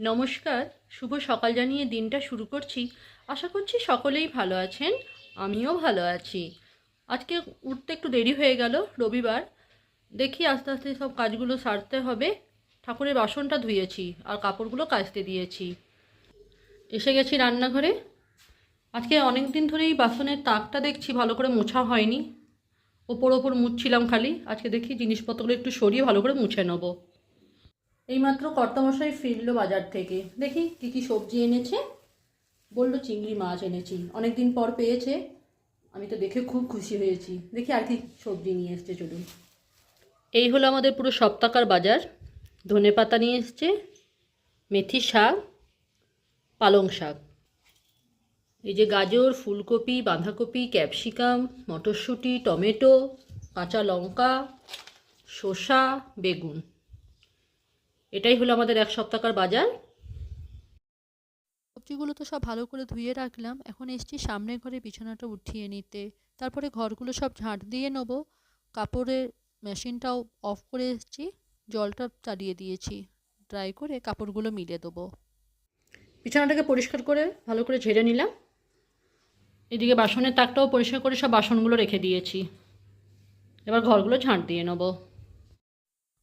নমস্কার, শুভ সকাল জানিয়ে দিনটা শুরু করছি। আশা করছি সকলেই ভালো আছেন, আমিও ভালো আছি। আজকে উঠতে একটু দেরি হয়ে গেল, রবিবার। দেখি আস্তে আস্তে সব কাজগুলো সারতে হবে। ঠাকুরের বাসনটা ধুয়েছি আর কাপড়গুলো কাচতে দিয়েছি। এসে গেছি রান্নাঘরে। আজকে অনেক দিন ধরেই বাসনের তাকটা দেখছি, ভালো করে মোছা হয়নি। ওপর ওপর মুছছিলাম খালি। আজকে দেখি জিনিসপত্রগুলো একটু সরিয়ে ভালো করে মুছে নেব। এইমাত্র কর্তামশাই ফিরলো বাজার থেকে। দেখি কী কী সবজি এনেছে। বলল চিংড়ি মাছ এনেছি। অনেক দিন পর পেয়েছে। আমি তো দেখে খুব খুশি হয়েছি। দেখি আর কি সবজি নিয়ে এসছে, চলুন। এই হলো আমাদের পুরো সপ্তাহকার বাজার। ধনে পাতা নিয়ে এসছে, মেথি শাক, পালং শাক। এই যে গাজর, ফুলকপি, বাঁধাকপি, ক্যাপসিকাম, মটরশুঁটি, টমেটো, কাঁচা লঙ্কা, শসা, বেগুন। এটাই হলো আমাদের এক সপ্তাহকার বাজার। সবজিগুলো তো সব ভালো করে ধুয়ে রাখলাম। এখন এসছি সামনের ঘরে বিছানাটা উঠিয়ে নিতে। তারপরে ঘরগুলো সব ঝাঁট দিয়ে নেব। কাপড়ের মেশিনটাও অফ করে এসছি। জলটা চালিয়ে দিয়েছি। ড্রাই করে কাপড়গুলো মিলে দেবো। বিছানাটাকে পরিষ্কার করে ভালো করে ঝেড়ে নিলাম। এদিকে বাসনের তাকটাও পরিষ্কার করে সব বাসনগুলো রেখে দিয়েছি। এবার ঘরগুলো ঝাঁট দিয়ে নেব।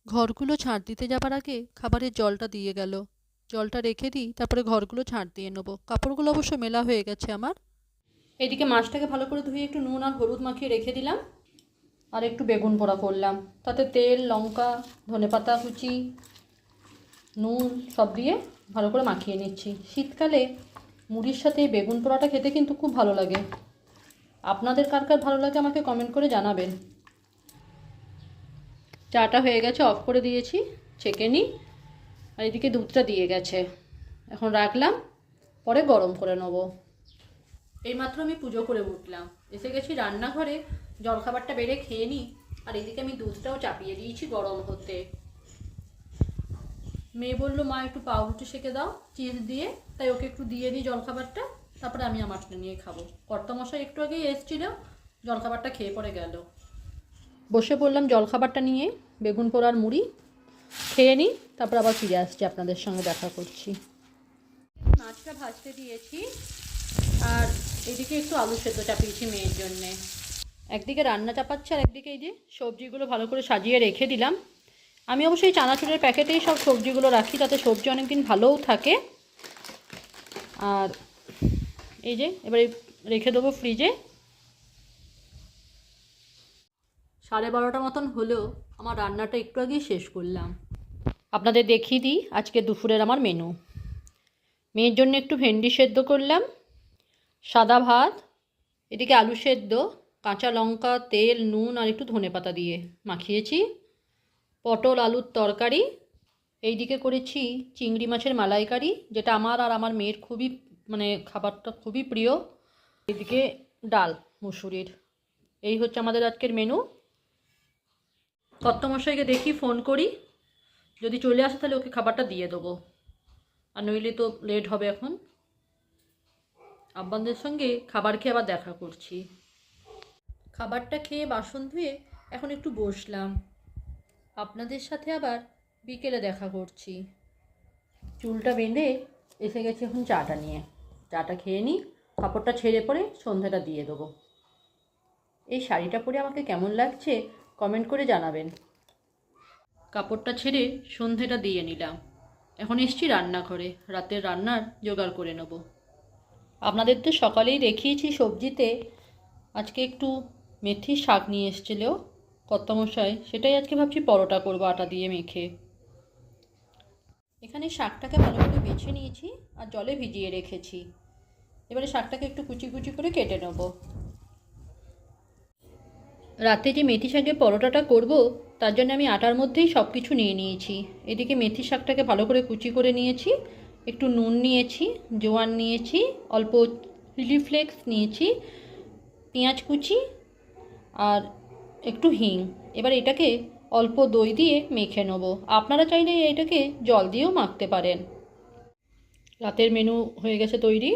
ঘরগুলো ছাড় দিতে যাবার আগে খাবারের জলটা দিয়ে গেল। জলটা রেখে দিই, তারপরে ঘরগুলো ছাড় দিয়ে নেব। কাপড়গুলো অবশ্য মেলা হয়ে গেছে আমার। এদিকে মাছটাকে ভালো করে ধুয়ে একটু নুন আর হলুদ মাখিয়ে রেখে দিলাম। আর একটু বেগুন পোড়া করলাম। তাতে তেল, লঙ্কা, ধনেপাতা, কুচি, নুন সব দিয়ে ভালো করে মাখিয়ে নিচ্ছি। শীতকালে মুড়ির সাথে এই বেগুন পোড়াটা খেতে কিন্তু খুব ভালো লাগে। আপনাদের কার কার ভালো লাগে আমাকে কমেন্ট করে জানাবেন। চাটা হয়ে গেছে অফ করে দিয়েছি, ছেঁকে নিই আর এদিকে দুধটা দিয়ে গেছে। এখন রাখলাম, পরে গরম করে নেব। এইমাত্র আমি পুজো করে উঠলাম। এসে গেছি রান্নাঘরে, জলখাবারটা বেড়ে খেয়ে নিই আর এদিকে আমি দুধটাও চাপিয়ে দিয়েছি গরম হতে। মেয়ে বলল, মা, একটু পাউরুটি সেকে দাও, চিজ দিয়ে। তাই ওকে একটু দিয়ে দিই জলখাবারটা। তারপরে আমি আমারটা নিয়ে খাব। কর্তামশাই একটু আগেই এসেছিল, জলখাবারটা খেয়ে পরে গেল। বসে পড়লাম জলখাবারটা নিয়ে, বেগুন পোড়ার মুড়ি, খেয়ে নিই, তারপর আবার ফিরে আসছি আপনাদের সঙ্গে দেখা করছি। মাছটা ভাজতে দিয়েছি, আর এদিকে একটু আলু সেদ্ধ চাপিয়েছি মেয়ের জন্যে। একদিকে রান্না চাপাচ্ছে, আর একদিকে এই যে সবজিগুলো ভালো করে সাজিয়ে রেখে দিলাম। আমি অবশ্যই চানাচুরের প্যাকেটেই সব সবজিগুলো রাখি, তাতে সবজি অনেক দিন ভালোও থাকে। আর এই যে, এবারে রেখে দেবো ফ্রিজে। সাড়ে বারোটা মতন হলেও আমার রান্নাটা একটু আগেই শেষ করলাম। আপনাদের দেখিয়ে দিই আজকে দুপুরের আমার মেনু মেয়ের জন্য একটু ভেন্ডি সেদ্ধ করলাম, সাদা ভাত, এদিকে আলু সেদ্ধ, কাঁচা লঙ্কা, তেল, নুন আর একটু ধনেপাতা দিয়ে মাখিয়েছি, পটল, আলুর তরকারি, এইদিকে করেছি চিংড়ি মাছের মালাইকারি, যেটা আমার আর আমার মেয়ের খুবই মানে খাবারটা খুবই প্রিয়, এদিকে ডাল, মুসুরির। এই হচ্ছে আমাদের আজকের মেনু কর্তমশাইকে দেখি, ফোন করি। যদি চলে আসে তাহলে ওকে খাবারটা দিয়ে দেবো। আর নইলে তো লেট হবে এখন। আব্বাদের সঙ্গে খাবার খেয়ে আবার দেখা করছি। খাবারটা খেয়ে বাসন ধুয়ে এখন একটু বসলাম। আপনাদের সাথে আবার বিকেলে দেখা করছি। চুলটা বেঁধে এসে গেছি এখন চাটা নিয়ে। চাটা খেয়ে নিই, কাপড়টা ছেড়ে পরে সন্ধ্যাটা দিয়ে দেবো। এই শাড়িটা পরে আমাকে কেমন লাগছে কমেন্ট করে জানাবেন। কাপড়টা ছেড়ে সন্ধেটা দিয়ে নিলাম। এখন এসছি রান্নাঘরে। রাতের রান্নার জোগাড় করে নেব। আপনাদের তো সকালেই দেখিয়েছি সবজিতে। আজকে একটু মেথির শাক নিয়ে এসেছিল। কর্তামশাই, সেটাই আজকে ভাবছি পরোটা করব আটা দিয়ে মেখে। এখানে শাকটাকে ভালো করে বেছে নিয়েছি আর জলে ভিজিয়ে রেখেছি। এবারে শাকটাকে একটু কুচি কুচি করে কেটে নেব। রাতে যে মেথি শাকের পরোটাটা করব, তার জন্য আমি আটার মধ্যেই সব কিছু নিয়ে নিয়েছি। এদিকে মেথি শাকটাকে ভালো করে কুচি করে নিয়েছি, একটু নুন নিয়েছি, জোয়ান নিয়েছি, অল্প চিলি ফ্লেক্স নিয়েছি, পেঁয়াজ কুচি আর একটু হিং। এবার এটাকে অল্প দই দিয়ে মেখে নেব। আপনারা চাইলে এটাকে জল দিয়েও মাখতে পারেন। রাতের মেনু হয়ে গেছে তৈরি।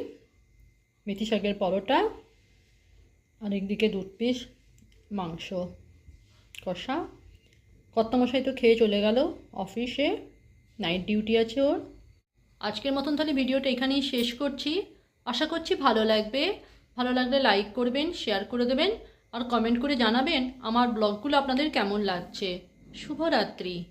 মেথি শাকের পরোটা আর একদিকে দুধ পিস মাংস। কষা। কর্তামশাই তো খেয়ে চলে গেল। অফিসে। নাইট ডিউটি আছে ওর। আজকের মতন তাহলে ভিডিওটা এখানেই শেষ করছি। আশা করছি ভালো লাগবে। ভালো লাগলে লাইক করবেন শেয়ার করে দেবেন। আর কমেন্ট করে জানাবেন আমার ব্লগগুলো আপনাদের কেমন লাগছে। শুভরাত্রি।